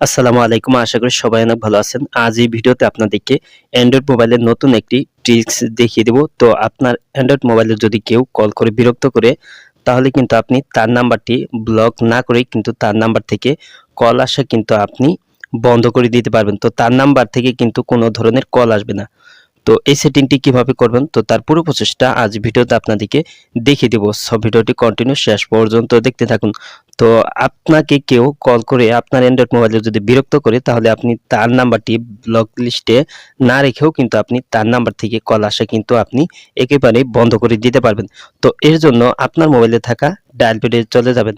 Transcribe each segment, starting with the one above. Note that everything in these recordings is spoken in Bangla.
আসসালামু আলাইকুম, আশা করি সবাই অনেক ভালো আছেন। আজ এই ভিডিওতে আপনাদেরকে অ্যান্ড্রয়েড মোবাইলের নতুন একটি ট্রিক্স দেখিয়ে দেব। তো আপনার অ্যান্ড্রয়েড মোবাইলে যদি কেউ কল করে, বিরক্ত করে, তাহলে কিন্তু আপনি তার নাম্বারটি ব্লক না করে কিন্তু তার নাম্বার থেকে কল আসা কিন্তু আপনি বন্ধ করে দিতে পারবেন। তো তার নাম্বার থেকে কিন্তু কোনো ধরনের কল আসবে না। তো এই সেটিংটি কীভাবে করবেন? তো তার পুরো প্রচেষ্টা আজ ভিডিওতে আপনাদেরকে দেখিয়ে দেবো। সব ভিডিওটি কন্টিনিউ শেষ পর্যন্ত দেখতে থাকুন। তো আপনাকে কেউ কল করে আপনার অ্যান্ড্রয়েড মোবাইলে যদি বিরক্ত করে, তাহলে আপনি তার নাম্বারটি ব্লক লিস্টে না রেখেও কিন্তু আপনি তার নাম্বার থেকে কল আসা কিন্তু আপনি একেবারে বন্ধ করে দিতে পারবেন। তো এর জন্য আপনার মোবাইলে থাকা ডায়াল প্যাডে চলে যাবেন।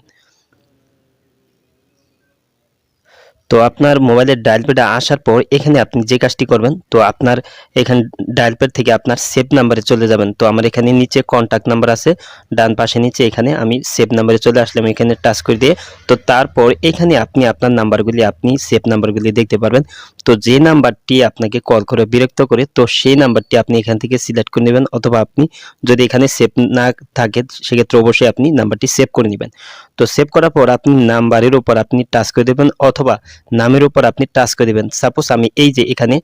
তো আপনার মোবাইলের ডায়াল প্যাডে আসার পর এখানে আপনি যে কাজটি করবেন, তো আপনার এখানে ডায়াল প্যাড থেকে আপনার সেভ নাম্বারে চলে যাবেন। তো আমার এখানে নিচে কন্ট্যাক্ট নাম্বার আছে, ডান পাশে নিচে এখানে আমি সেভ নাম্বারে চলে আসলাম এখানে টাচ করে দিয়ে। তো তারপর এখানে আপনি আপনার নাম্বারগুলি আপনি সেভ নাম্বারগুলি দেখতে পারবেন। তো যে নাম্বারটি আপনাকে কল করে বিরক্ত করে, তো সেই নাম্বারটি আপনি এখান থেকে সিলেক্ট করে নেবেন। অথবা আপনি যদি এখানে সেভ না থাকে, সেক্ষেত্রে অবশ্যই আপনি নাম্বারটি সেভ করে নেবেন। তো সেভ করার পর আপনি নাম্বারের উপর আপনি টাচ করে দেবেন অথবা নামের উপর আপনি টাচ করে দেবেন। সাপোজ আমি এই যে এখানে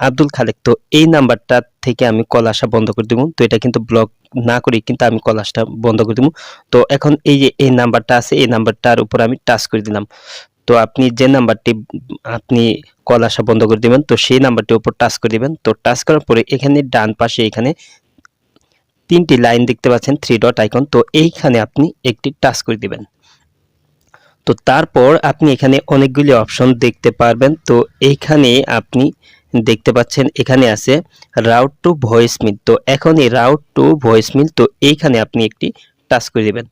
আব্দুল খালেক, তো এই নাম্বারটা থেকে আমি কল আসা বন্ধ করে দেবো। তো এটা কিন্তু ব্লক না করি কিন্তু আমি কল আসটা বন্ধ করে দেবো। তো এখন এই যে এই নাম্বারটা আছে, এই নাম্বারটার উপর আমি টাচ করে দিলাম। তো আপনি যে নাম্বারটি আপনি কল আসা বন্ধ করে দিবেন, তো সেই নাম্বারটির উপর টাচ করে দিবেন। তো টাচ করার পরে এখানে ডান পাশে এখানে তিনটি লাইন দেখতে পাচ্ছেন থ্রি ডট আইকন তো এইখানে আপনি একটি টাচ করে দিবেন। তো তারপর আপনি এখানে অনেকগুলি অপশন দেখতে পারবেন। তো এইখানে আপনি দেখতে পাচ্ছেন, এখানে আছে রাউট টু ভয়েস মিল তো এখন এই রাউট টু ভয়েস মিল তো এইখানে আপনি একটি টাচ করে দেবেন।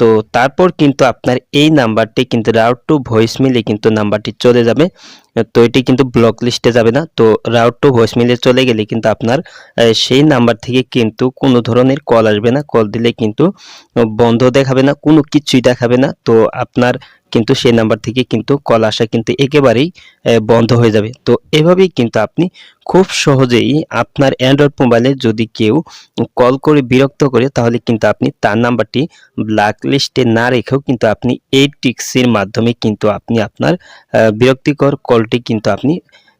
তো তারপর কিন্তু আপনার এই নাম্বারটি কিন্তু রাউট টু ভয়েস মিলে কিন্তু নাম্বারটি চলে যাবে। তো এটি কিন্তু ব্লক লিস্টে যাবে না। তো রাউট টু ভয়েস মিলে চলে গেলে কিন্তু আপনার সেই নাম্বার থেকে কিন্তু কোনো ধরনের কল আসবে না। কল দিলে কিন্তু বন্ধ দেখাবে না, কোনো কিছুই দেখাবে না। তো আপনার কিন্তু সেই নাম্বার থেকে কিন্তু কল আসা কিন্তু একেবারেই বন্ধ হয়ে যাবে। তো এভাবেই কিন্তু আপনি খুব সহজেই আপনার অ্যান্ড্রয়েড মোবাইলে যদি কেউ কল করে বিরক্ত করে, তাহলে কিন্তু আপনি তার নাম্বারটি ব্ল্যাক লিস্টে না রেখেও কিন্তু আপনি এই টিক্সের মাধ্যমে কিন্তু আপনি আপনার বিরক্তিকর কলটি কিন্তু আপনি